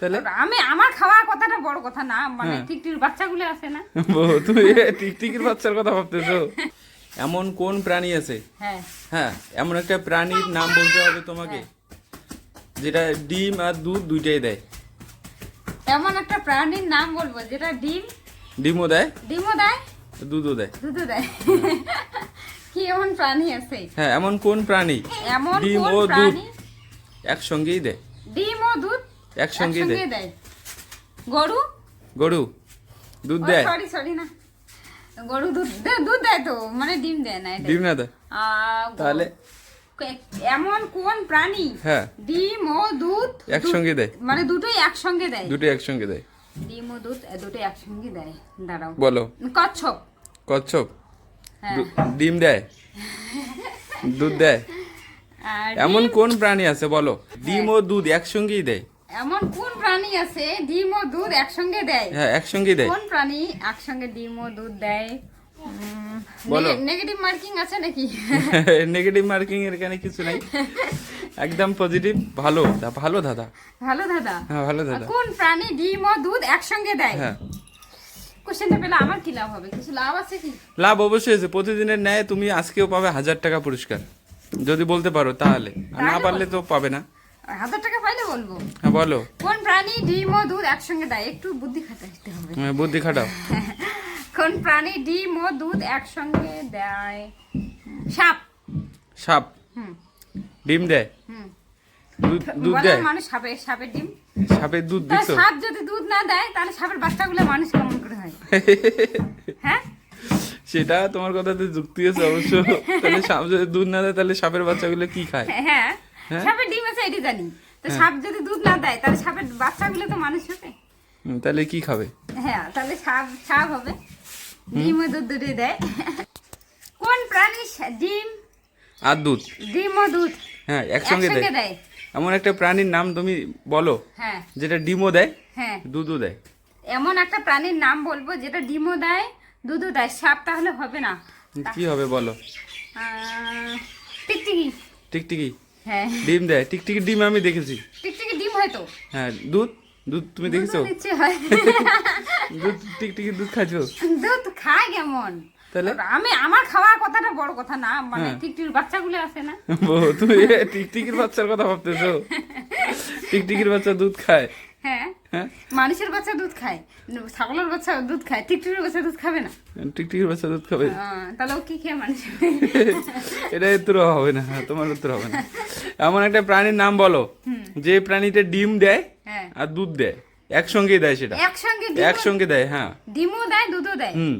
তাহলে? আমি আমার খাওয়ার কথাটা বড় কথা না মানে হ্যাঁ। টিকটির বাচ্চাগুলো আছে না? তুমি টিকটিকির বাচ্চার কথা ভাবতেছো? এমন কোন প্রাণী আছে? হ্যাঁ। হ্যাঁ এমন একটা প্রাণীর নাম বলতে হবে তোমাকে যেটা ডিম আর দুধ দুইটাই দেয়। এমন একটা প্রাণীর নাম বলব যেটা ডিম? ডিমও দেয়? ডিমও দেয়? দুধও দেয়। দুধও দেয়। কি এমন প্রাণী আছে? হ্যাঁ এমন কোন প্রাণী? এমন ডিম ও দুধ একসঙ্গেই দেয়। একসঙ্গেই দেয়। দেয়। গরু? গরু দুধ দেয়। সরি সরি না। গরু দুধ দে- দুধ দেয় তো মানে ডিম দেয় না এটা ডিম না দেয়। তাহলে? এমন কোন প্রাণী হ্যাঁ। ডিম ও দুধ একসঙ্গে দেয়। মানে দুটোই একসঙ্গে দেয়। দুটো একসঙ্গে দেয়। ডিম ও দুধ এ দুটোই একসঙ্গে দেয়। দাঁড়াও। বলো। কচ্ছপ। কচ্ছপ? হ্যাঁ। ডিম দেয়? দুধ দেয়? এমন কোন প্রাণী আছে বলো। ডিম ও দুধ একসঙ্গেই দেয়। এমন কোন প্রাণী আছে ডিম ও দুধ একসঙ্গে দেয়? হ্যাঁ একসঙ্গেই দেয়। কোন প্রাণী একসঙ্গে ডিম ও দুধ দেয়? বলো। নেগেটিভ মার্কিং আছে নাকি? নেগেটিভ মার্কিং এর এখানে কিছু নাই। একদম পজিটিভ ভালো ভালো দাদা। ভালো দাদা? হ্যাঁ ভালো দাদা। কোন প্রাণী ডিম ও দুধ একসঙ্গে দেয়? হ্যাঁ। কোশ্চেনটা পেলে আমার কি লাভ হবে? কিছু লাভ আছে কি? লাভ অবশ্যই আছে। প্রতিদিনের ন্যায় তুমি আজকেও পাবে হাজার টাকা পুরস্কার। যদি বলতে পারো তাহলে। না পারলে তো পাবে না। হাজার টাকা বলব? হ্যাঁ বলো। কোন প্রাণী ডিম ও দুধ একসঙ্গে দেয়? একটু বুদ্ধি খাটাইতে হবে। হ্যাঁ, বুদ্ধি খাটাও। কোন প্রাণী ডিম ও দুধ একসঙ্গে দেয়? সাপ। সাপ। হুম। ডিম দেয়? হুম। দুধ দেয়? মানুষ সাপের ডিম? সাপের দুধ তা দিছো সাপ যদি দুধ না দেয় তাহলে সাপের বাচ্চাগুলো মানুষ কেমন করে হয়? হ্যাঁ? সেটা তোমার কথাতে যুক্তি আছে অবশ্য। তাহলে সাপ যদি দুধ না দেয় তাহলে সাপের বাচ্চাগুলো কি খায়? হ্যাঁ। হ্যাঁ? সাপের ডিম আছে এটি জানি। তো সাপ যদি দুধ না দেয় তাহলে সাপের বাচ্চাগুলো তো মানুষ হবে। তাহলে কি খাবে? হ্যাঁ তাহলে সাপ সাপ হবে। ডিম ও দুধ দুটোই দেয়। কোন প্রাণী ডিম? আর দুধ। ডিম ও দুধ। হ্যাঁ একসঙ্গে দেয়। এমন একটা প্রাণীর নাম তুমি বলো হ্যাঁ। যেটা ডিমও দেয় হ্যাঁ। দুধও দেয়। এমন একটা প্রাণীর নাম বলব যেটা ডিমও দেয় দুধও দেয়। সাপ তাহলে হবে না। কি হবে বলো? টিকটিকি। টিকটিকি। হ্যাঁ। ডিম দেয়। টিকটিকির ডিম আমি দেখেছি। টিকটিকির ডিম হয়তো হ্যাঁ দুধ? দুধ তুমি দেখেছ? হয়। দুধ টিকটিকির দুধ খাচ্ছো? দুধ খায় কেমন? তাহলে? আমি আমার খাওয়ার কথাটা বড় কথা না মানে টিকটিকির টিকটির বাচ্চাগুলো আছে না? তুমি টিকটিকির বাচ্চার কথা ভাবতেছো? টিকটিকির বাচ্চা দুধ খায়। হ্যাঁ হ্যাঁ মানুষের বাচ্চা দুধ খায় ছাগলের বাচ্চা দুধ খায় টিকটির বাচ্চা দুধ খাবে না? টিকটিকির বাচ্চা দুধ খাবে। তাহলে ও কি খেয়ে মানুষ? এটা উত্তর হবে না হ্যাঁ, তোমার উত্তর হবে না। এমন একটা প্রাণীর নাম বলো যে প্রাণীটা ডিম দেয় হ্যাঁ। আর দুধ দেয়। একসঙ্গেই দেয় সেটা। একসঙ্গে একসঙ্গে দেয় হ্যাঁ। ডিমও দেয় দুধও দেয়। হুম।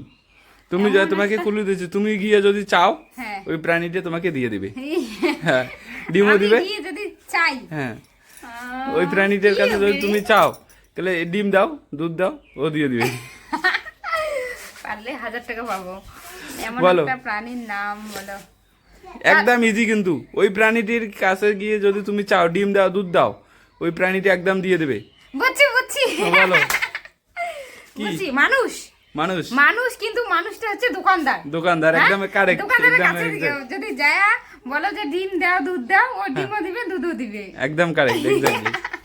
তুমি যা তোমাকে কুলু দিয়েছে তুমি গিয়ে যদি চাও হ্যাঁ। ওই প্রাণীটা তোমাকে দিয়ে দিবে। হ্যাঁ। ডিমও দিবে। যদি চাই। হ্যাঁ। ওই প্রাণীটার কাছে যদি তুমি চাও তাহলে ডিম দাও দুধ দাও ও দিয়ে দিবে। পারলে হাজার টাকা পাবো। এমন একটা প্রাণীর নাম বলো। একদম ইজি কিন্তু। ওই প্রাণীটির কাছে গিয়ে যদি তুমি চাও ডিম দাও দুধ দাও ওই প্রাণীটি একদম দিয়ে দেবে। বুঝছি বুঝছি। বলো। কি? বুঝছি মানুষ। মানুষ। মানুষ কিন্তু মানুষটা হচ্ছে দোকানদার। দোকানদার হ্যাঁ? একদম কারেক্ট দোকানদারের কাছে গিয়ে যদি যায় বলো যে ডিম দাও দুধ দাও ও ডিমও দিবে দুধও দিবে। একদম কারেক্ট এক্স্যাক্টলি